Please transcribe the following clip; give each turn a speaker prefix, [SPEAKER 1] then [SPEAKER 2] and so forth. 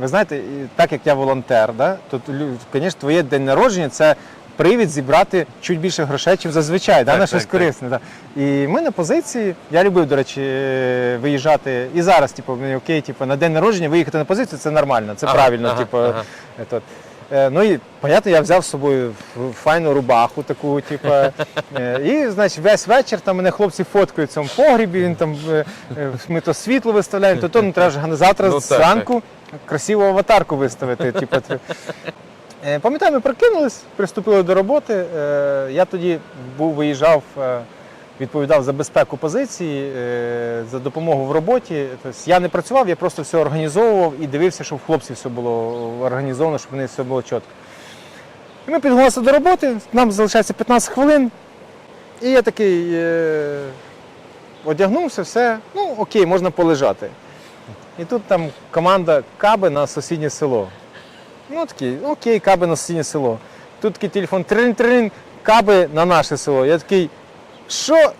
[SPEAKER 1] ви знаєте, так як я волонтер, да, то, звісно, твоє день народження це привід зібрати чуть більше грошей, ніж зазвичай, да,
[SPEAKER 2] Так,
[SPEAKER 1] на щось
[SPEAKER 2] так, так.
[SPEAKER 1] корисне. Да. І ми на позиції, я любив, до речі, е, виїжджати. І зараз, типу, мені окей, типу, на день народження виїхати на позицію це нормально, це
[SPEAKER 2] Ага,
[SPEAKER 1] правильно.
[SPEAKER 2] ага,
[SPEAKER 1] типу,
[SPEAKER 2] ага.
[SPEAKER 1] Е, Ну і понятно, я взяв з собою файну рубаху таку, типу, і значить весь вечір там мене хлопці фоткають в цьому погрібі, він там е, ми то світло виставляємо, то то ну, треба ж завтра
[SPEAKER 2] Ну,
[SPEAKER 1] зранку красиву аватарку виставити. Типу, Пам'ятаю, ми прокинулись, приступили до роботи. Я тоді був, виїжджав, відповідав за безпеку позиції, е, за допомогу в роботі. Тобто я не працював, я просто все організовував і дивився, щоб в хлопців все було організовано, щоб вони все було чітко. І ми підготувалися до роботи, нам залишається 15 хвилин. І я такий е, одягнувся, все, ну окей, можна полежати. І тут там команда каби на сусіднє село. Ну такий, окей, каби на сусіднє село. Тут такий телефон трин-трин, каби на наше село. Я такий, 说